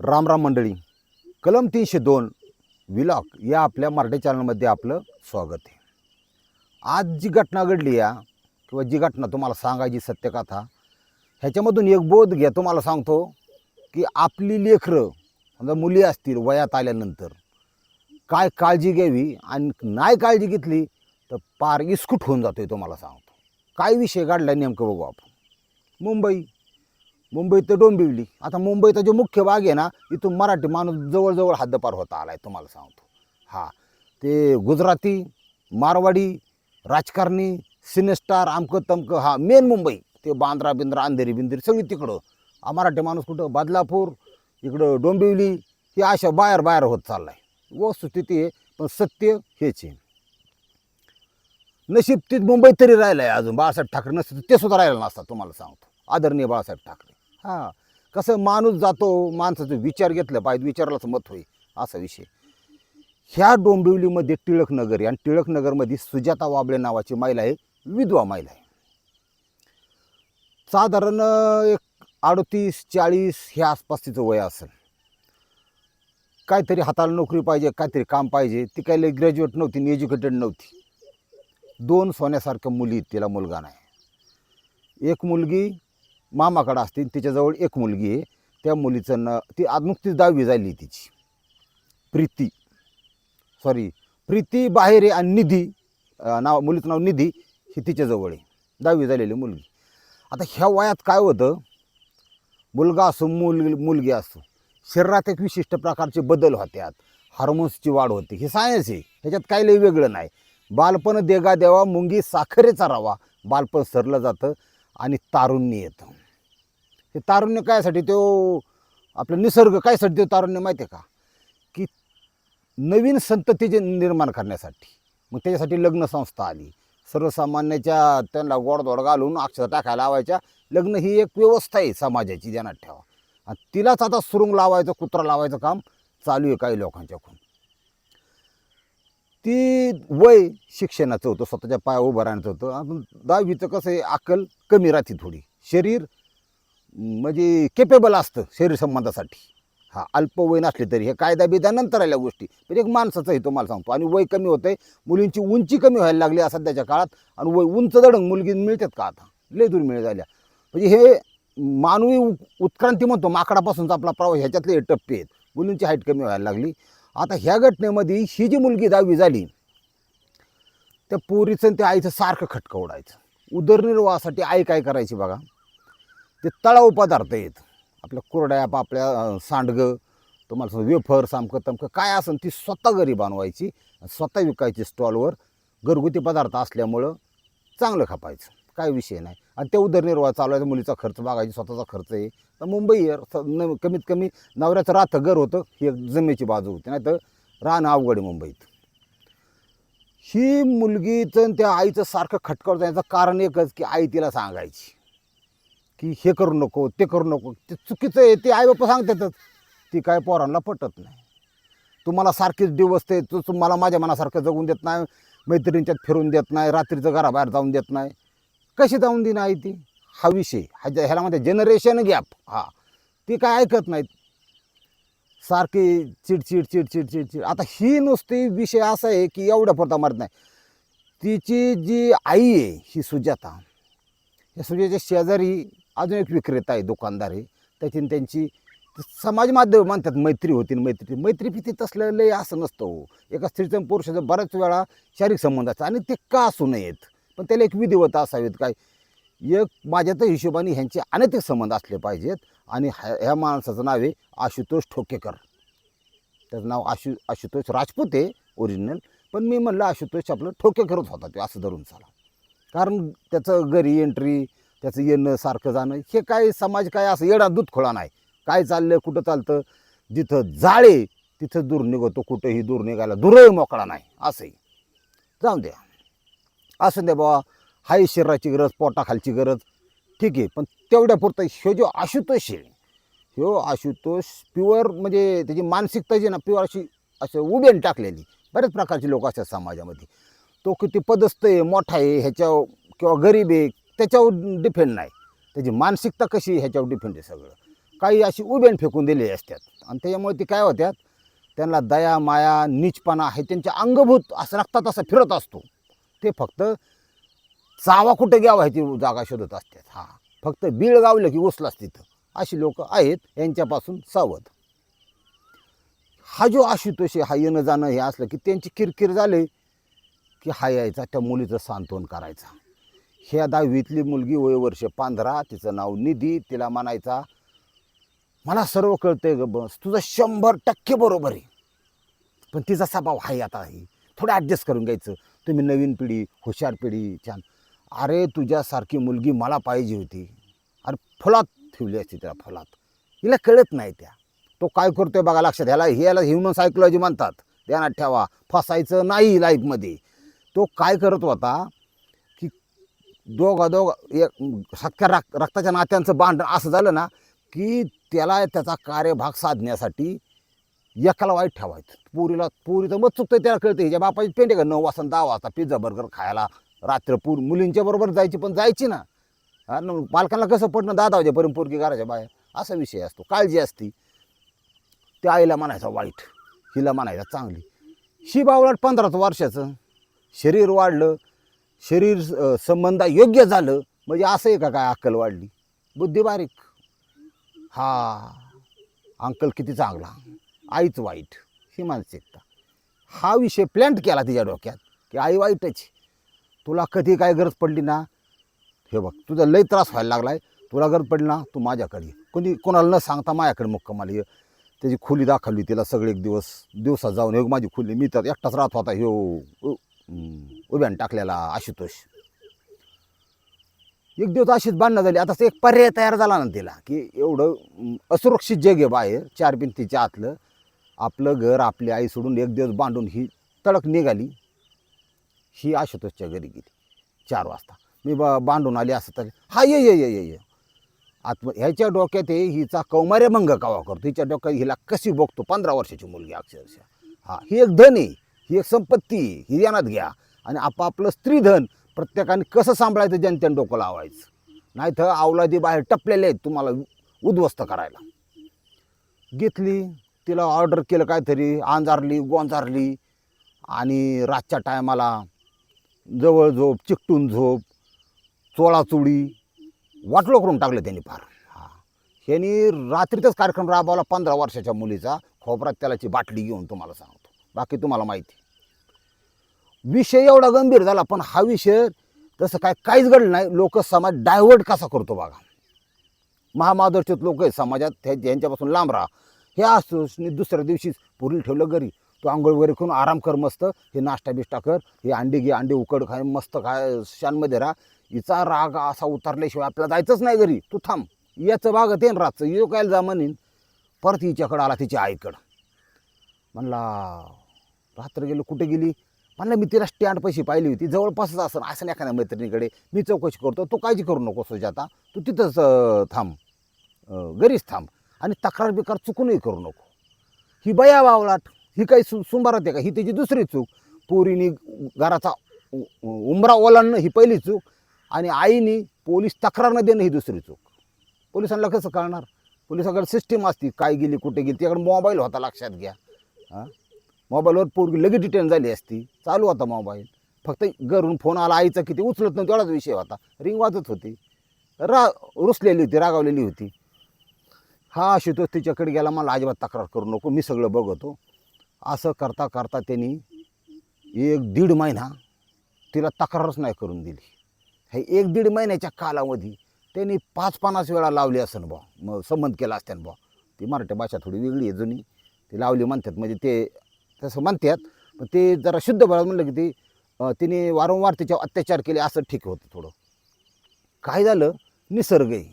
रामराम मंडळी. कलम तीनशे दोन विलॉक या आपल्या मराठी चॅनलमध्ये आपलं स्वागत आहे. आज जी घटना घडली या किंवा जी घटना तुम्हाला सांगायची सत्यकथा ह्याच्यामधून एक बोध घ्या. तुम्हाला सांगतो की आपली लेखरं समजा मुली असतील वयात आल्यानंतर काय काळजी घ्यावी आणि नाही काळजी घेतली तर पार इस्कूट होऊन जातोय तुम्हाला सांगतो. काय विषय काढला नेमकं बघू आपण. मुंबई मुंबईत तर डोंबिवली. आता मुंबईचा जो मुख्य भाग आहे ना इथून मराठी माणूस जवळजवळ हद्दपार होता आलाय तुम्हाला सांगतो. हा. ते गुजराती मारवाडी राजकारणी सिनेस्टार आमकं तमकं हा मेन मुंबई. ते बांद्रा बिंद्रा अंधेरी बिंदेरी सगळी तिकडं. हा मराठी माणूस कुठं? बदलापूर इकडं डोंबिवली हे अशा बाहेर बाहेर होत चाललाय. वस्तुस्थिती आहे पण सत्य हेच आहे. नशीब तीच मुंबईत तरी राहिलं आहे अजून. बाळासाहेब ठाकरे नसते ते सुद्धा राहिलं नसतात तुम्हाला सांगतो. आदरणीय बाळासाहेब ठाकरे. हां कसं माणूस जातो माणसाचं विचार घेतलं पाहिजे विचारालाच मत होईल असा विषय. ह्या डोंबिवलीमध्ये टिळकनगर आहे आणि टिळकनगरमध्ये सुजाता वाबळे नावाची महिला आहे विधवा महिला आहे. साधारण एक अडतीस चाळीस ह्या आसपास तिचं वय असेल. काहीतरी हाताला नोकरी पाहिजे काहीतरी काम पाहिजे ती काही ग्रॅज्युएट नव्हती आणि एज्युकेटेड नव्हती. दोन सोन्यासारख्या मुली तिला मुलगा नाही. एक मुलगी मामाकडं असते तिच्याजवळ एक मुलगी आहे. त्या मुलीचं न ती आज नुकतीच दहावी झाली तिची. प्रीती. सॉरी प्रीती बाहेर आहे आणि निधी. नाव मुलीचं नाव निधी. ही तिच्याजवळ आहे. दहावी झालेली मुलगी. आता ह्या वयात काय होतं? मुलगा असो मुल मुलगी असो शरीरात एक विशिष्ट प्रकारचे बदल होत्यात. हार्मोन्सची वाढ होते. हे सायन्स आहे. ह्याच्यात काही लई वेगळं नाही. बालपण देगा देवा मुंगी साखरेचा रवा. बालपण सरलं जातं आणि तारुण्य येतं. हे तारुण्य कायसाठी तो आपलं निसर्ग कायसाठी तो तारुण्य माहिती आहे का? की नवीन संततीचे निर्माण करण्यासाठी. मग त्याच्यासाठी लग्न संस्था आली. सर्वसामान्याच्या त्यांना गोडधोड घालून अक्षर टाकायला लावायच्या. लग्न ही एक व्यवस्था आहे समाजाची ध्यानात ठेवा. आणि तिलाच आता सुरुंग लावायचं कुत्रा लावायचं काम चालू आहे काही लोकांच्याकडून. ती वय शिक्षणाचं होतं स्वतःच्या पाया उभं राहण्याचं होतं. आपण दहावीचं कसं आहे अक्कल कमी राहते थोडी. शरीर म्हणजे केपेबल असतं शरीर संबंधासाठी. हा अल्पवय नसले तरी हे कायदा बिदा नंतर आल्या गोष्टी. पण एक माणसाचं आहे तुम्हाला सांगतो. आणि वय कमी होतं आहे मुलींची उंची कमी व्हायला लागली आहे सध्याच्या काळात आणि वय उंच दडंग मुलगी मिळतात का आता? लय दुर्मिळ झाल्या. म्हणजे हे मानवी उ- उत्क्रांती म्हणतो माकडापासूनचा आपला प्रवास ह्याच्यातले हे टप्पे आहेत. मुलींची हाईट कमी व्हायला लागली. आता ह्या घटनेमध्ये ही जी मुलगी दहावी झाली त्या पोरीचं आणि त्या आईचं सारखं खटकं उडायचं उदरनिर्वाहासाठी आई काय करायची बघा? ते तळाव पदार्थ आहेत. आपल्या कुरड्या पापड्या सांडगं तुम्हाला वेफर सामकं तमकं काय असेल ती स्वतः घरी बनवायची स्वतः विकायची स्टॉलवर घरगुती पदार्थ असल्यामुळं चांगलं खपायचं. काय विषय नाही. आणि ते उदरनिर्वाह चालवायचा मुलीचा खर्च बघायची स्वतःचा खर्च आहे. तर मुंबई स- न- कमीत कमी नवऱ्याचं राहतं घर होतं ही एक जमेची बाजू होती. नाही तर राहणं अवघड आहे मुंबईत. ही मुलगीचं आणि त्या आईचं सारखं खटकावर जाण्याचं कारण एकच की आई तिला सांगायची. की हे करू नको ते करू नको. ते चुकीचं आहे ते आई बाप्पा सांगतातच. ती काय पोरांना पटत नाही. तुम्हाला सारखीच दिवस तू तुम्हाला माझ्या मनासारखं जगून देत नाही मैत्रिणींच्यात फिरून देत नाही रात्रीचं घराबाहेर जाऊन देत नाही. कशी जाऊन देईन आई ती? हा विषय. हा ज्या- ह्याला म्हणते जनरेशन गॅप हा. ती काय ऐकत नाहीत. सारखी चिडचिड चिडचिड चिडचिड. आता ही नुसती विषय असा आहे की एवढ्या पुरता मारत नाही. तिची जी आई आहे ही सुजाता. या सुजाच्या शेजारी अजून एक विक्रेता आहे दुकानदार आहे. त्याच्याने त्यांची समाज माध्यम म्हणतात मैत्री होती मैत्री. मैत्री पिती तसलं लय असं नसतं हो. एका स्त्रीचा पुरुषाचा बऱ्याच वेळा शारीरिक संबंध असतात आणि ते का असू नयेत. पण त्याला एक विधिवत असावेत काय? एक माझ्या तर हिशोबाने ह्यांचे अनैतिक संबंध असले पाहिजेत आणि ह्या ह्या माणसाचं नाव आहे आशुतोष ठोकेकर. त्याचं नाव आशु आशुतोष राजपूत आहे ओरिजिनल पण मी म्हणलं आशुतोष आपलं ठोकेकरच होता ते असं धरून चाला. कारण त्याचं घरी एंट्री त्याचं येणं सारखं जाणं हे काय समाज काय असं येडा दूध खोळा नाही. काय चाललं कुठं चालतं? जिथं जाळे तिथं दूर निघतो कुठंही दूर निघायला दूरही मोकळा नाही. असंही. जाऊन द्या. असं द्या बाबा. हाय शरीराची गरज पोटाखालची गरज. ठीक आहे पण तेवढ्या पुरतं ह्यो जो आशुतोष आहे ह्यो आशुतोष प्युअर म्हणजे त्याची मानसिकता जी ना प्युअर अशी असं उभेन टाकलेली. बऱ्याच प्रकारचे लोक असतात समाजामध्ये. तो किती पदस्थ आहे मोठा आहे ह्याच्या किंवा गरीब आहे त्याच्यावर डिपेंड नाही. त्याची मानसिकता कशी ह्याच्यावर डिपेंड आहे सगळं. काही अशी उभ्यान फेकून दिलेली असतात. आणि त्याच्यामुळे ते काय होत्यात त्यांना दया माया नीचपणा हे त्यांच्या अंगभूत असं रक्तात असं फिरत असतो. ते फक्त चावा कुठे घ्यावा ह्याची जागा शोधत असतात. हा. फक्त बीळ गावलं की उचलाच तिथं. अशी लोक आहेत यांच्यापासून सावध. हा जो आशुतोष हा येणं जाणं हे असलं की त्यांची किरकिर झाले की हा यायचा त्या मुलीचं सांत्वन करायचा. ह्या दहावीतली मुलगी वय वर्ष पंधरा तिचं नाव निधी तिला म्हणायचा मला सर्व कळतंय ग बस तुझं शंभर टक्के बरोबर आहे. पण तिचा स्वभाव आहे आता आहे थोडं ॲडजस्ट करून घ्यायचं. तुम्ही नवीन पिढी हुशार पिढी छान. अरे तुझ्यासारखी मुलगी मला पाहिजे होती. अरे फुलात ठेवली असती त्या फुलात. हिला कळत नाही त्या. तो काय करतोय बघा लक्षात ह्याला ह्याला ह्युमन सायकोलॉजी म्हणतात. ध्यानात ठेवा. फसायचं नाही लाईफमध्ये तो काय करत होता दोघं दोघं एक सख्या रक रक्ताच्या नात्यांचं भांडण असं झालं ना की त्याला त्याचा कार्यभाग साधण्यासाठी एकाला वाईट ठेवायचं. पुरीला पुरी तर मग चुकतं त्याला कळतं हिच्या बापाची पेंटे का नऊ वाजता दहा वाजता पिझ्झा बर्गर खायला रात्र पूर मुलींच्या बरोबर जायची पण जायची ना. पालकांना कसं पडणं दादा वाजेपर्यंत पोरगी घराच्या बाहेर असा विषय असतो काळजी असती. त्या आईला म्हणायचा वाईट हिला म्हणायचा चांगली. शी बावलाट पंधराच वर्षाचं शरीर वाढलं शरीर संबंधा संबंध योग्य झालं म्हणजे असं आहे का काय अक्कल वाढली? बुद्धी बारीक. हा. अंकल किती चांगला. आईच वाईट. ही मानसिकता. हा विषय प्लॅन्ट केला तिच्या डोक्यात की आई वाईटच तुला कधी काय गरज पडली ना? हे बघ तुझा लय त्रास व्हायला लागलाय. तुला गरज पडली ना? तू माझ्याकडे कोणी कोणाला न सांगता माझ्याकडे मुक्कामाला ये. त्याची खोली दाखवली तिला सगळे एक दिवस. दिवसात जाऊन हे माझी खोली. मी तर एकटाच राहत होता. ह्यो. उभ्यानं टाकलेला आशुतोष. एक दिवस अशीच बांधणं झाली. आता एक पर्याय तयार झाला ना तिला की एवढं असुरक्षित जग आहे बाहेर चार भिंतीच्या आतलं. आपलं घर आपली आई सोडून एक दिवस बांधून ही तडक निघाली. ही आशुतोषच्या घरी गेली चार वाजता. मी बा बांधून आली असं तर. हा ये ये ये ये ये. आत्म ह्याच्या डोक्यात आहे हिचा कौमार्यभंग कावा करतो. हिच्या डोक्यात हिला कशी बघतो? पंधरा वर्षाची मुलगी अक्षरशः. हा ही एक धन आहे. ही एक संपत्ती ही ध्यानात घ्या. आणि आपापलं स्त्रीधन प्रत्येकाने कसं सांभाळायचं जनतेने डोकं लावायचं? नाही तर अवलादी बाहेर टपलेले आहेत तुम्हाला उद्ध्वस्त करायला. घेतली तिला ऑर्डर केलं काहीतरी अंजारली गोंजारली आणि रातच्या टायमाला जवळ झोप चिकटून झोप चोळाचोळी वाटलो करून टाकलं त्यांनी फार. हा. ह्यांनी रात्रीतच कार्यक्रम राबवला पंधरा वर्षाच्या मुलीचा. खोबरात त्यालाची बाटली घेऊन तुम्हाला सांगतो. बाकी तुम्हाला माहिती विषय एवढा गंभीर झाला पण हा विषय तसं काय काहीच घडलं नाही. लोक समाज डायव्हर्ट कसा करतो बघा. महामादर्शित लोक आहेत समाजात त्या यांच्यापासून लांब राहा. हे असतोच दुसऱ्या दिवशीच पुरील ठेवलं घरी. तू आंघोळ वगैरे करून आराम कर मस्त हे नाश्ता बिष्टा कर हे अंडे घे अंडे उकड खाय मस्त खाय शानमध्ये राहा. हिचा राग असा उतरल्याशिवाय आपल्याला जायचंच नाही घरी. तू थांब. याचं बागत येईन रातचं. यो काय जा म्हणेन. परत हिच्याकडं आला तिच्या आईकडं. म्हणला रात्र गेलो कुठे गेली? म्हणलं मी तिला स्टँड पैसे पाहिली होती. जवळपासच असं असं नाही एखाद्या मैत्रिणीकडे. मी चौकशी करतो. तू काळजी करू नको सुजाता. तू तिथंच थांब. घरीच थांब. आणि तक्रार बिकार चुकूनही करू नको. ही बया वावलाट. ही काही सु सुंबारात आहे का? ही त्याची दुसरी चूक. पोरीनी घराचा उंबरा ओलांडणं ही पहिली चूक. आणि आईनी पोलीस तक्रार न देणं ही दुसरी चूक. पोलिसांना कसं कळणार? पोलिसाकडे सिस्टीम असती. काय गेली कुठे गेली त्याकडे मोबाईल होता लक्षात घ्या. हां? मोबाईलवर पोरगी लगेच डिटेन झाली असती. चालू होता मोबाईल. फक्त घरून फोन आला आईचा किती उचलत नव्हतं तेवढाच विषय होता. रिंग वाजत होती. रा रुसलेली होती रागावलेली होती. हा आशुतोष तिच्याकडे गेला मला अजिबात तक्रार करू नको मी सगळं बघतो. असं करता करता त्यांनी एक दीड महिना तिला तक्रारच नाही करून दिली. हे एक दीड महिन्याच्या कालावधी त्यांनी पाच पन्नास वेळा लावली असेल बा मग संबंध केला असत्यान बा ती मराठी भाषा थोडी वेगळी आहे जुनी. ती लावली म्हणतात म्हणजे ते तसं म्हणतात पण ते जरा शुद्ध बळात म्हणलं की ती तिने वारंवार तिच्यावर अत्याचार केले असं ठीक होतं थोडं. काय झालं? निसर्ग आहे.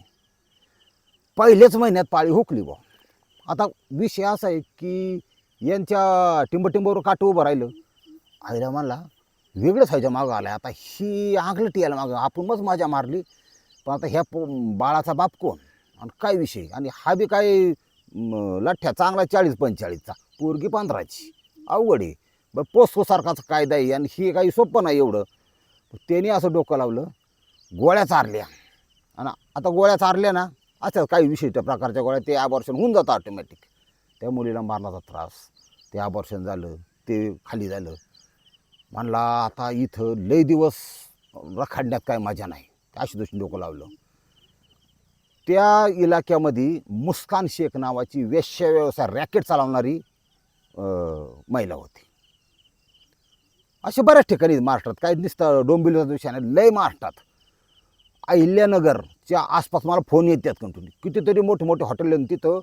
पहिल्याच महिन्यात पाळी हुकली बा आता विषय असा आहे की यांच्या टिंबटिंबावर काट उभं राहिलं. आईला म्हणला वेगळंच व्हायच्या मागं आलाय. आता ही आंगलटी यायला मागं. आपण मग मजा मारली. पण आता ह्या बाळाचा बाप कोण? आणि काय विषय? आणि हा बी काय लठ्ठ्या चांगला चाळीस पंचेचाळीसचा. पोरगी पंधराची. अवघड आहे. बरं पोस्कोसारखाच कायदा आहे आणि हे काही सोपं नाही एवढं. त्याने असं डोकं लावलं गोळ्या चारल्या. आणि आता गोळ्या चारल्या ना अशा काही विशिष्ट प्रकारच्या गोळ्या ते ॲबॉर्शन होऊन जातं ऑटोमॅटिक त्या मुलीला मारण्याचा त्रास ते अबॉर्शन झालं ते खाली झालं. म्हणला आता इथं लय दिवस रखाडण्यात काय मजा नाही. अशी दृष्टीने डोकं लावलं. त्या इलाक्यामध्ये मुस्कान शेख नावाची वेश्या व्यवसाय रॅकेट चालवणारी महिला होती. असे बऱ्याच ठिकाणी महाराष्ट्रात. काय दिसतं डोंबिवलीचा विषय नाही लय महाराष्ट्रात. अहिल्यानगरच्या आसपास मला फोन येतात कंटिन्यू कितीतरी मोठे मोठे हॉटेल आहेत तिथं.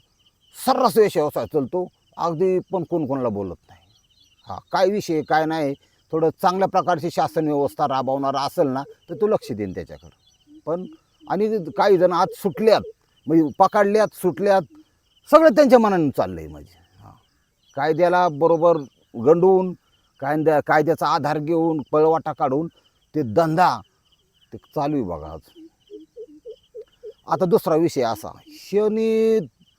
सर्रास विषय व्यवसाय चालतो. अगदी पण कोण कोणाला बोलत नाही. हा काय विषय काय नाही. थोडं चांगल्या प्रकारची शासन व्यवस्था राबवणारा असेल ना तर तो लक्ष देईन त्याच्याकडं. पण आणि काही जण आज सुटल्यात. म्हणजे पकडल्यात सुटल्यात. सगळं त्यांच्या मनाने चाललं आहे म्हणजे कायद्याला बरोबर गंडून कायद्या कायद्याचा आधार घेऊन पळवाटा काढून ते धंदा ते चालू आहे बघा आज. आता दुसरा विषय असा शनी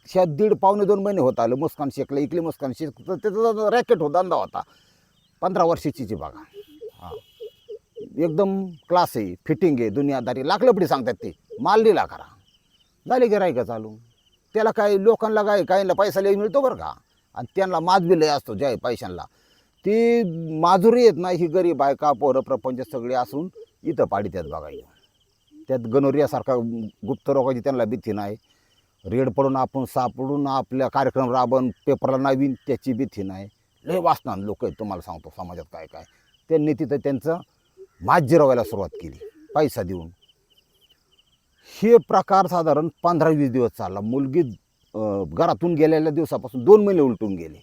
शा दीड पावणे दोन महिने होत आले मुस्कान शेकला इकली मुस्कान शेक तर त्याचा रॅकेट होता धंदा होता पंधरा वर्षाची जी बघा. हां. एकदम क्लास आहे फिटिंग आहे दुनियादारी. लाकलपडी सांगतात ते माल दिला करा झाले गिराय का चालू? त्याला काय लोकांना काय काहींना पैसा लई मिळतो बरं का? आणि त्यांना माज बी लय असतो ज्या पैशांना. ती माजुरी येत नाही ही गरीब बायका पोरं प्रपंच सगळे असून इथं पाडी त्यात बघायला. त्यात गनोरियासारखा गुप्त रोगाची त्यांना भीती नाही. रेड पडून आपण सापडून आपल्या कार्यक्रम राबन पेपरला नवीन त्याची भीती नाही. लय वाचणार लोक आहेत तुम्हाला सांगतो समाजात काय काय. त्यांनी तिथं त्यांचं माज जिरवायला सुरुवात केली पैसा देऊन. हे प्रकार साधारण पंधरा वीस दिवस चालला. मुलगी घरातून गेलेल्या दिवसापासून दोन महिने उलटून गेले.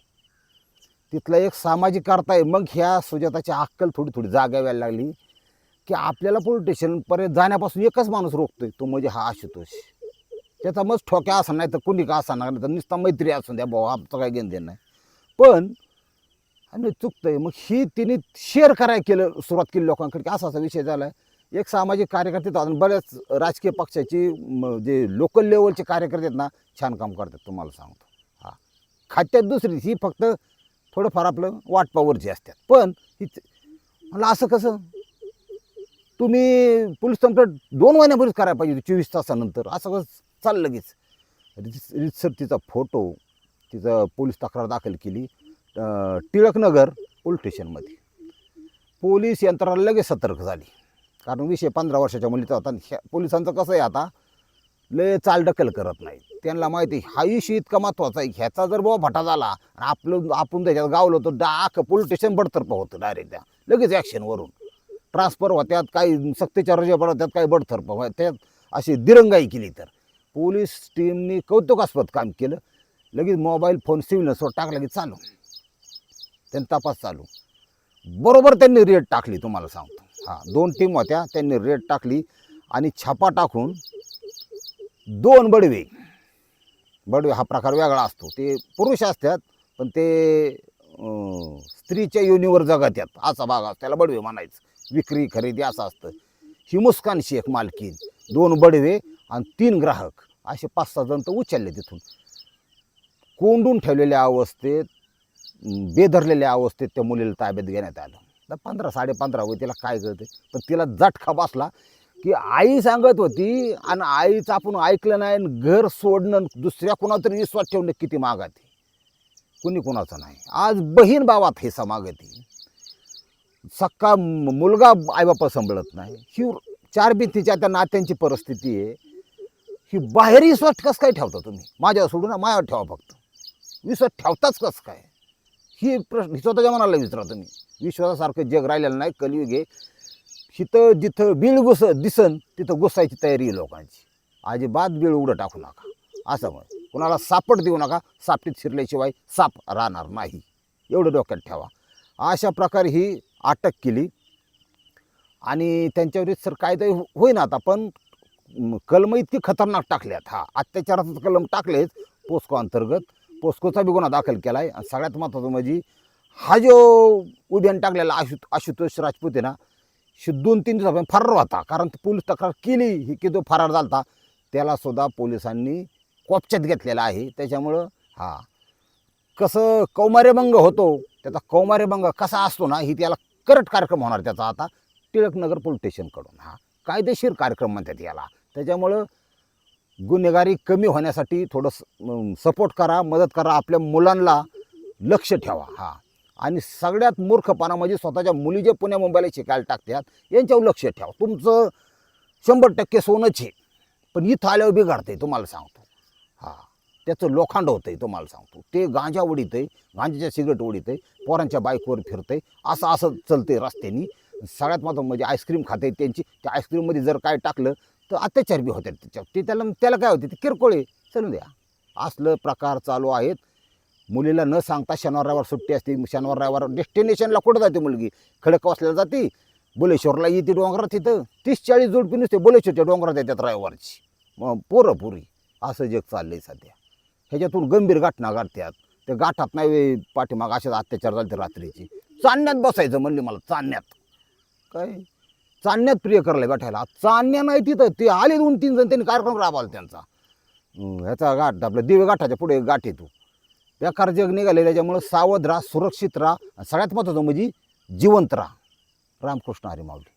तिथला एक सामाजिक अर्थ आहे मग ह्या सुजाताची अक्कल थोडी थोडी जागा व्हायला लागली की आपल्याला पोलीस स्टेशनपर्यंत जाण्यापासून एकच माणूस रोखतोय तो म्हणजे हा आशुतोष. त्याचा मग ठोक्या असा नाही तर कुणी का असा नाही तर नुसता मैत्री असून द्या भाऊ आमचं काय घेणं देणं नाही. पण आणि चुकतंय मग ही तिने शेअर करायला केलं सुरुवात केली लोकांकडे की असा असा विषय झाला आहे एक सामाजिक कार्यकर्ते अजून. आणि बऱ्याच राजकीय पक्षाची जे लोकल लेवलचे कार्यकर्ते आहेत ना छान काम करतात तुम्हाला सांगतो. हां. खात्यात दुसरी ही फक्त थोडंफार आपलं वाटपावरची असतात. पण ही मला असं कसं? तुम्ही पोलीस कंप्लेंट दोन महिन्यापूर्वीच करायला पाहिजे चोवीस तासानंतर. असं कसं चाललं लगेच? रिस रितसर तिचा फोटो तिचं पोलीस तक्रार दाखल केली टिळकनगर पोलीस स्टेशनमध्ये. पोलीस यंत्रणा लगेच सतर्क झाली. कारण विषय पंधरा वर्षाच्या मुलीचा होता आणि ह्या पोलिसांचं कसं आहे आता लय चालढकल करत नाही. त्यांना माहिती आहे, हा इशू इतका महत्त्वाचा आहे ह्याचा जर बाबा भटा झाला आणि आपलं आपण त्याच्यात गावलो तर डाक पोलीस स्टेशन बडतर्फ होतं डायरेक्ट त्या. लगेच ॲक्शनवरून ट्रान्सफर होत्यात काही सक्तीच्या रजा पडत्यात काही बडतर्फ त्यात अशी दिरंगाई केली तर. पोलीस टीमनी कौतुकास्पद काम केलं. लगेच मोबाईल फोन सिव्हिलन्सवर टाकला की चालू. त्यांनी तपास चालू. बरोबर त्यांनी रेट टाकली तुम्हाला सांगतो. हां दोन टीम होत्या त्यांनी रेट टाकली आणि छापा टाकून दोन बडवे. बडवे हा प्रकार वेगळा असतो. ते पुरुष असतात पण ते स्त्रीच्या योनीवर जगत्यात असा भाग असतो. त्याला बडवे म्हणायचं. विक्री खरेदी असं असतं. ही मुस्कान शेख मालकीन दोन बडवे आणि तीन ग्राहक. असे पाच सहा जण तर उचलले तिथून. कोंडून ठेवलेल्या अवस्थेत बेधरलेल्या अवस्थेत त्या मुलीला ताब्यात घेण्यात आलं. आता पंधरा साडे पंधरा तिला काय कळते पण तिला झटका बसला की आई सांगत होती आणि आईचं आपण ऐकलं नाही आणि घर सोडणं दुसऱ्या कुणातरी विश्वास ठेवणं किती मागात? कुणी कुणाचं नाही. आज बहीण भावात हे समागती. सक्का मुलगा आईबापा सांभाळत नाही. ही चार भिंतीच्या त्या नात्यांची परिस्थिती आहे. ही बाहेर विश्वास कसं काय ठेवता तुम्ही? माझ्यावर सोडून ना माझ्यावर ठेवा फक्त. विश्वास ठेवताच कसं काय? ही प्रश्न स्वतःच्या मनाला विचारा तुम्ही. विश्वासासारखं जग राहिलेलं नाही कलियुग आहे. हिथं जिथं बीळ घुस दिसन तिथं घुसायची तयारी आहे लोकांची. अजिबात बीळ उडं टाकू नका. असं म्हण. कुणाला सापट देऊ नका सापटीत शिरल्याशिवाय साप राहणार नाही. एवढं डोक्यात ठेवा. अशा प्रकारे ही अटक केली. आणि त्यांच्यावर सर कायदा होईना आता पण कलम इतकी खतरनाक टाकल्यात. हा अत्याचाराचं कलम टाकलेच पोस्को अंतर्गत. पोस्कोचा बी गुन्हा दाखल केला आहे आणि सगळ्यात महत्त्वाचं म्हणजे हा जो उड्यान टाकलेला आशु आशुतोष राजपूत आहे ना दोन तीन दिवसापर्यंत फरार होता. कारण ती पोलीस तक्रार केली ही की तो फरार झाला त्याला सुद्धा पोलिसांनी कोपच्यात घेतलेला आहे. त्याच्यामुळं हा. कसं कौमार्यभंग होतो त्याचा कौमार्यभंग कसा असतो ना ही त्याला करट कार्यक्रम होणार त्याचा आता टिळकनगर पोलीस स्टेशनकडून हा. कायदेशीर कार्यक्रम म्हणतात याला. त्याच्यामुळं गुन्हेगारी कमी होण्यासाठी थोडं सपोर्ट करा मदत करा आपल्या मुलांना लक्ष ठेवा हा. आणि सगळ्यात मूर्खपणा म्हणजे स्वतःच्या मुली जे पुण्या मुंबईला शिकायला टाकतात यांच्यावर लक्ष ठेवा. तुमचं शंभर टक्के सोनंच आहे. पण इथं आल्यावर बिघडतंय तुम्हाला सांगतो. हां त्याचं लोखंड होतं आहे तुम्हाला सांगतो. ते गांजा उडीतंय गांजाच्या सिगरेट आहे पोरांच्या बाईकवर फिरतंय असं असं चलते रस्त्यानी. सगळ्यात महत्त्व म्हणजे आईस्क्रीम खाते त्यांची. त्या आईस्क्रीममध्ये जर काय टाकलं तर अत्याचार बी होतात त्याच्यावर. ते त्याला त्याला काय होते ते किरकोळे चलून द्या. असलं प्रकार चालू आहेत. मुलीला न सांगता शनिवार रविवार सुट्टी असते शनिवार रविवार डेस्टिनेशनला कुठं जाते मुलगी? खडकवासल्याला जाते. बोलेश्वरला येते डोंगरात तिथं. तीस चाळीस जोडपी नुसते बोलेश्वरच्या डोंगरात येतात रविवारची. मग पोरं पुरी. असं जग चाललं आहे सध्या. ह्याच्यातून गंभीर घटना घडतात. त्या गाठात नाही पाठीमाग असेच अत्याचार झाले रात्रीची. चांदण्यात बसायचं म्हणले मला चांदण्यात. काय? चांदण्यात प्रिय करायला गाठायला चांदण्या नाही तिथं. ते आले दोन तीन जण त्यांनी कार्यक्रम राबवला त्यांचा. ह्याचा गाठ आपलं दिवे गाठाच्या पुढे गाठ येतो या जग निघाले त्याच्यामुळं सावध राहा सुरक्षित राहा सगळ्यात महत्त्वाचं म्हणजे जिवंत राहा. रामकृष्ण हरी माऊली.